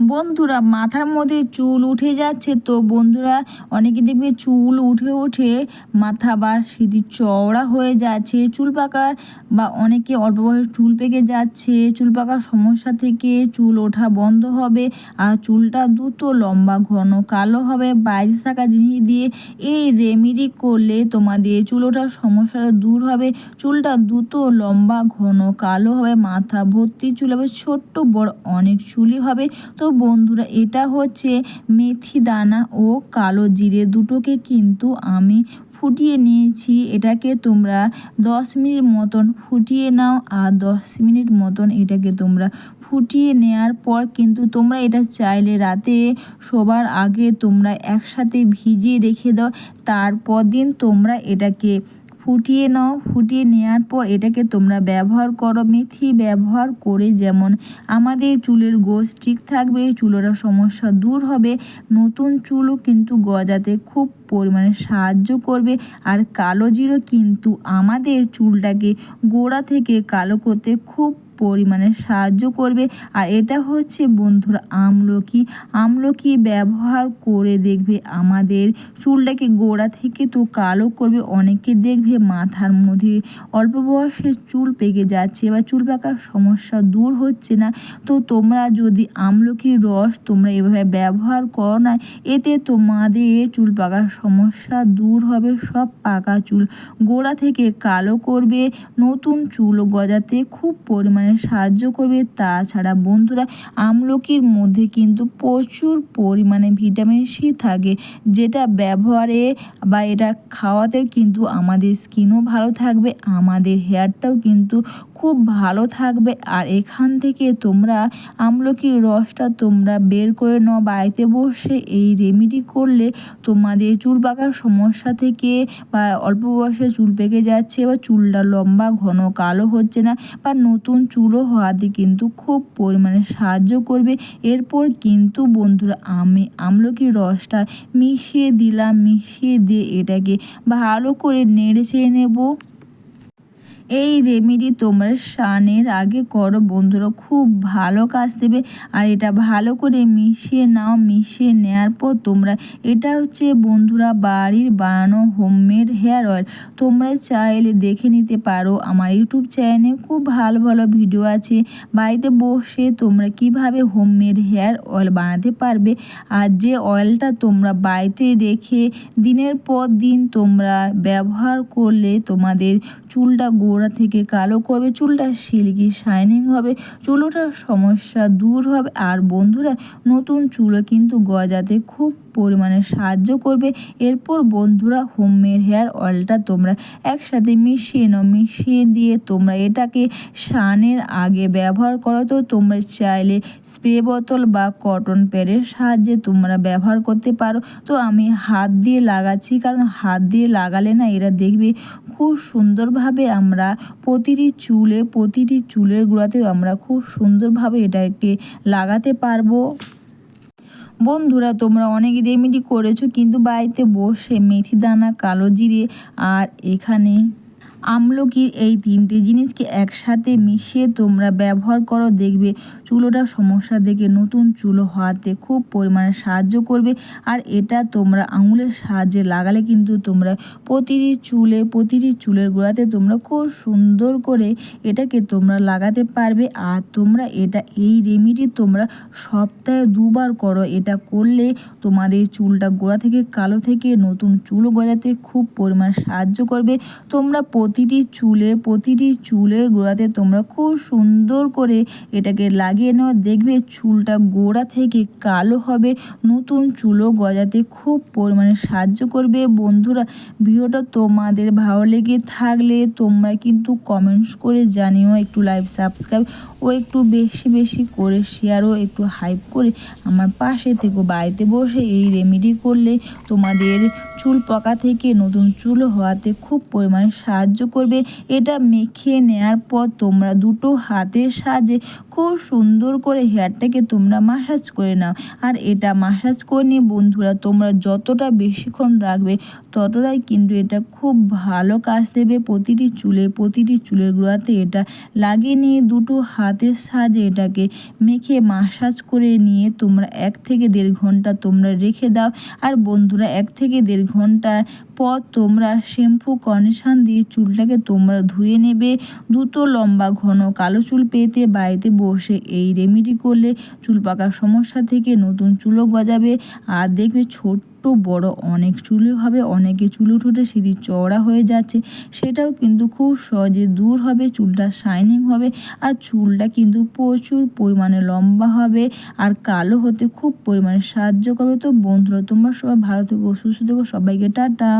বন্ধুরা, মাথার মধ্যে চুল উঠে যাচ্ছে তো বন্ধুরা, অনেকে দেখবে চুল উঠে উঠে মাথা বা সিঁড়ি চওড়া হয়ে যাচ্ছে, চুল পাকার বা অনেকে অল্প বয়সে চুল পেকে যাচ্ছে, চুল পাকার সমস্যা থেকে চুল ওঠা বন্ধ হবে আর চুলটা দ্রুত লম্বা, ঘন, কালো হবে। বাইরে থাকা জিনিস দিয়ে এই রেমেডি করলে তোমাদের চুল ওঠার সমস্যাটা দূর হবে। চুলটা দ্রুত লম্বা, ঘন, কালো হবে, মাথা ভর্তি চুল হবে, ছোট্ট, বড় অনেক চুলই হবে। বন্ধুরা, এটা হচ্ছে মেথি দানা ও কালো জিরে। দুটোকে কিন্তু আমি ফুটিয়ে নিয়েছি। এটাকে তোমরা দশ মিনিট মতন ফুটিয়ে নাও আর দশ মিনিট মতন এটাকে তোমরা ফুটিয়ে নেওয়ার পর কিন্তু তোমরা এটা চাইলে রাতে শোবার আগে তোমরা একসাথে ভিজিয়ে রেখে দাও। তারপর দিন তোমরা এটাকে ফুটিয়ে নাও, ফুটিয়ে নেওয়ার পর এটাকে তোমরা ব্যবহার করো। মেথি ব্যবহার করে যেমন আমাদের চুলের গোছ ঠিক থাকবে চুলের সমস্যা দূর হবে। নতুন চুলও কিন্তু গজাতে খুব পরিমাণে সাহায্য করবে। আর কালো জিরো কিন্তু আমাদের চুলটাকে গোড়া থেকে কালো করতে খুব পরিমাণে সাহায্য করবে। আর এটা হচ্ছে বন্ধুরা আমলকি। আমলকি ব্যবহার করে দেখবে আমাদের চুলটাকে গোড়া থেকে তো কালো করবে, অনেকে দেখবে মাথার মধ্যে অল্প বয়সে চুল পেকে যাচ্ছে বা চুল পাকার সমস্যা দূর হচ্ছে না। তো তোমরা যদি আমলকির রস তোমরা এভাবে ব্যবহার করো না, এতে তোমাদের চুল পাকার সমস্যা দূর হবে। সব পাকা চুল গোড়া থেকে কালো করবে। নতুন চুল গজাতে খুব পরিমাণে সাহায্য করবে। তাছাড়া বন্ধুরা, আমলকির মধ্যে কিন্তু প্রচুর পরিমাণে ভিটামিন সি থাকে, যেটা ব্যবহারে বা এটা খাওয়াতেও কিন্তু আমাদের স্কিনও ভালো থাকবে, আমাদের হেয়ারটাও কিন্তু খুব ভালো থাকবে। আর এখান থেকে তোমরা আমলকির রসটা তোমরা বের করে নাও বাড়িতে বসে। এই রেমেডি করলে তোমাদের চুল পাকার সমস্যা থেকে বা অল্প বয়সে চুল পেকে যাচ্ছে বা চুলটা লম্বা, ঘন, কালো হচ্ছে না বা নতুন চুলও হওয়াতে কিন্তু খুব পরিমাণে সাহায্য করবে। এরপর কিন্তু বন্ধুরা আমি আমলকির রসটা মিশিয়ে দিলাম, মিশিয়ে দিয়ে এটাকে ভালো করে নেড়ে চেড়ে নেব। এই রেমেডি তোমরা স্নানের আগে করো বন্ধুরা, খুব ভালো কাজ দেবে। আর এটা ভালো করে মিশিয়ে নাও, মিশিয়ে নেওয়ার পর তোমরা, এটা হচ্ছে বন্ধুরা বাড়ির বানানো হোমমেড হেয়ার অয়েল তোমরা চাইলে দেখে নিতে পারো, আমার ইউটিউব চ্যানেলে খুব ভালো ভালো ভিডিও আছে। বাড়িতে বসে তোমরা কীভাবে হোমমেড হেয়ার অয়েল বানাতে পারবে? আর যে অয়েলটা তোমরা বাড়িতে রেখে দিনের পর দিন তোমরা ব্যবহার করলে তোমাদের চুলটা গোড়া থেকে কালো করবে, চুলটা সিল্কি শাইনিং হবে চুল ওঠার সমস্যা দূর হবে আর বন্ধুরা, নতুন চুলও কিন্তু গজাতে খুব পরিমাণে সাহায্য করবে। এরপর বন্ধুরা হোমমেড হেয়ার অয়েলটা তোমরা একসাথে মিশিয়ে নাও, মিশিয়ে দিয়ে তোমরা এটাকে স্নানের আগে ব্যবহার করো। তো তোমরা চাইলে স্প্রে বোতল বা কটন প্যাডের সাহায্যে তোমরা ব্যবহার করতে পারো। তো আমি হাত দিয়ে লাগাচ্ছি, কারণ হাত দিয়ে লাগালে না এরা দেখবে খুব সুন্দরভাবে আমরা প্রতিটি চুলে, প্রতিটি চুলের গোড়াতে আমরা খুব সুন্দরভাবে এটাকে লাগাতে পারব। বন্ধুরা, তোমরা অনেক রেমেডি করেছ, কিন্তু বাড়িতে বসে মেথি দানা, কালো জিরে আর এখানে আমলকির এই তিনটে জিনিসকে একসাথে মিশিয়ে তোমরা ব্যবহার করো, দেখবে চুলোটার সমস্যা দেখে নতুন চুলো হওয়াতে খুব পরিমাণে সাহায্য করবে। আর এটা তোমরা আঙুলের সাহায্যে লাগালে কিন্তু তোমরা প্রতিটি চুলে, প্রতিটি চুলের গোড়াতে তোমরা খুব সুন্দর করে এটাকে তোমরা লাগাতে পারবে। আর তোমরা এটা, এই রেমিডি তোমরা সপ্তাহে দুবার করো। এটা করলে তোমাদের চুলটা গোড়া থেকে কালো থেকে নতুন চুল গজাতে খুব পরিমাণ সাহায্য করবে। তোমরা প্রতিটি চুলে, প্রতিটি চুলের গোড়াতে তোমরা খুব সুন্দর করে এটাকে লাগিয়ে নাও। দেখবে চুলটা গোড়া থেকে কালো হবে। নতুন চুলও গজাতে খুব পরিমাণে সাহায্য করবে। বন্ধুরা, ভিডিওটা তোমাদের ভালো লেগে থাকলে তোমরা কিন্তু কমেন্টস করে জানিও, একটু লাইভ সাবস্ক্রাইব ও একটু বেশি বেশি করে শেয়ারও একটু হাইপ করে আমার পাশে থেকে। বাড়িতে বসে এই রেমেডি করলে তোমাদের চুল পকা থেকে নতুন চুল হওয়াতে খুব পরিমাণে সাহায্য করবে। এটা মেখে নেওয়ার পর তোমরা দুটো হাতের সাহায্যে খুব সুন্দর করে হেয়ারটাকে তোমরা মাসাজ করে নাও। আর এটা মাসাজ করে নিয়ে বন্ধুরা, তোমরা যতটা বেশিক্ষণ রাখবে ততটাই কিন্তু এটা খুব ভালো কাজ দেবে প্রতিটি চুলে, প্রতিটি চুলের গোড়াতে। এটা লাগিয়ে নিয়ে দুটো হাতের সাহায্যে এটাকে মেখে মাসাজ করে নিয়ে তোমরা এক থেকে দেড় ঘণ্টা তোমরা রেখে দাও। আর বন্ধুরা, এক থেকে দেড় ঘণ্টা পর তোমরা শ্যাম্পু কন্ডিশন দিয়ে চুলটাকে তোমরা ধুয়ে নেবে। দ্রুত লম্বা ঘন কালো চুল পেতে বাড়িতে বসে এই রেমিডি করলে চুল পাকার সমস্যা থেকে নতুন চুলও গজাবে। আর দেখবে ছোট্ট বড় অনেক চুলও হবে, অনেকে চুল উঠে সিঁড়ি চওড়া হয়ে যাচ্ছে। সেটাও কিন্তু খুব সহজে দূর হবে, চুলটা শাইনিং হবে। আর চুলটা কিন্তু প্রচুর পরিমাণে লম্বা হবে আর কালো হতে খুব পরিমাণে সাহায্য করবে। তো বন্ধুরা, তোমরা সবাই ভালো থেকো, সুস্থ থেকো, সবাইকে টাটা।